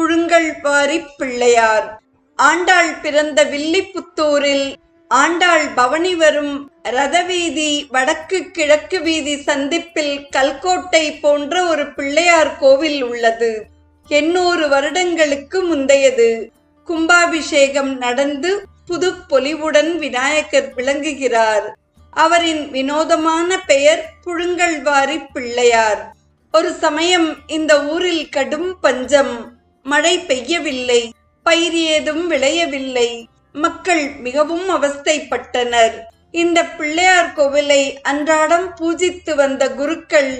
புழுங்கல்வாரி பிள்ளையார். ஆண்டாள் பிறந்த வில்லிபுத்தூரில் ஆண்டாள் பவனி வரும் ரதவீதி வடக்கு கிழக்கு வீதி சந்திப்பில் கல்கோட்டை போன்ற ஒரு பிள்ளையார் கோவில் உள்ளது. எண்ணூறு வருடங்களுக்கு முந்தையது. கும்பாபிஷேகம் நடந்து புது பொலிவுடன் விநாயகர் விளங்குகிறார். அவரின் வினோதமான பெயர் புழுங்கல்வாரி பிள்ளையார். ஒரு சமயம் இந்த ஊரில் கடும் பஞ்சம். மழை பெய்யவில்லை பயிர் ஏதும் விளையவில்லை. மக்கள் மிகவும் அவஸ்தைப்பட்டனர். இந்த பிள்ளையார் கோவிலை அன்றாடம் பூஜித்து வந்த குருக்கள்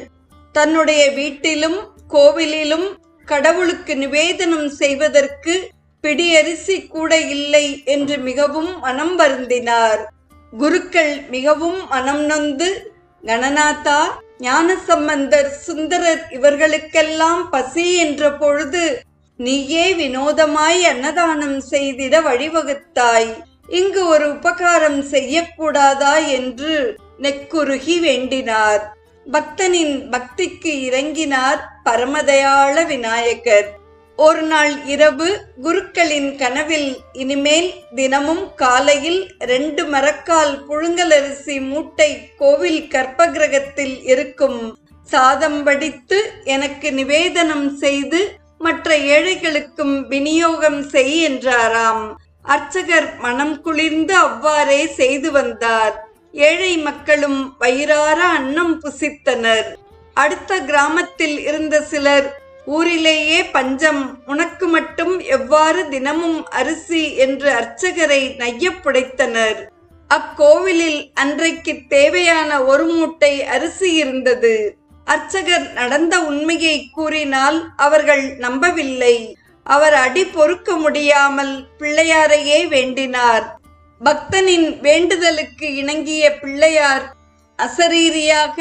தன்னுடைய வீட்டிலும் கோவிலிலும் கடவுளுக்கு நிவேதனம் செய்வதற்கு பிடியரிசி கூட இல்லை என்று மிகவும் மனம் வருந்தினார். குருக்கள் மிகவும் மனம் நொந்து கணநாதா ஞானசம்பந்தர் சுந்தரர் இவர்களுக்கெல்லாம் பசி என்ற பொழுது நீயே வினோதமாய் அன்னதானம் செய்திட வழிவகுத்தாய். இங்கு ஒரு உபகாரம் செய்யக்கூடாதா என்று நெக்குருகி வேண்டினார். பக்தனின் பக்திக்கு இறங்கினார் பரமதயாள விநாயகர். ஒரு நாள் இரவு குருக்களின் கனவில் இனிமேல் தினமும் காலையில் ரெண்டு மரக்கால் புழுங்கலரிசி மூட்டை கோவில் கற்பகிரகத்தில் இருக்கும் சாதம் வடித்து எனக்கு நிவேதனம் செய்து மற்ற ஏழைகளுக்கும் விநியோகம் செய் என்றாராம். அர்ச்சகர் மனம் குளிர்ந்து அவ்வாறே செய்து வந்தார். ஏழை மக்களும் வயிறார அன்னம் புசித்தனர். அடுத்த கிராமத்தில் இருந்த சிலர் ஊரிலேயே பஞ்சம் உனக்கு மட்டும் எவ்வாறு தினமும் அரிசி? என்று அர்ச்சகரை நையப்புடைத்தனர் அக்கோவிலில் அன்றைக்கு தேவையான ஒரு மூட்டை அரிசி இருந்தது. அர்ச்சகர் நடந்த உண்மையை கூறினால் அவர்கள் நம்பவில்லை. அவர் அடி பொறுக்க முடியாமல் பிள்ளையாரையே வேண்டினார். பக்தனின் வேண்டுதலுக்கு இணங்கிய பிள்ளையார் அசரீரியாக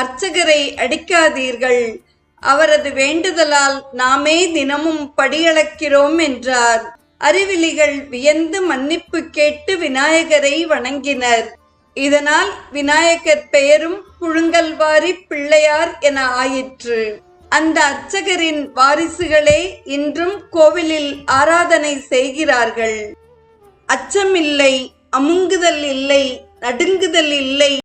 அர்ச்சகரை அடிக்காதீர்கள். அவரது வேண்டுதலால் நாமே தினமும் படியளக்கிறோம் என்றார். அறிவிலிகள் வியந்து மன்னிப்பு கேட்டு விநாயகரை வணங்கினர். இதனால் விநாயகர் பெயரும் புழுங்கல்வாரி பிள்ளையார் என ஆயிற்று. அந்த அர்ச்சகரின் வாரிசுகளே இன்றும் கோவிலில் ஆராதனை செய்கிறார்கள். அச்சமில்லை அமுங்குதல் இல்லை நடுங்குதல் இல்லை.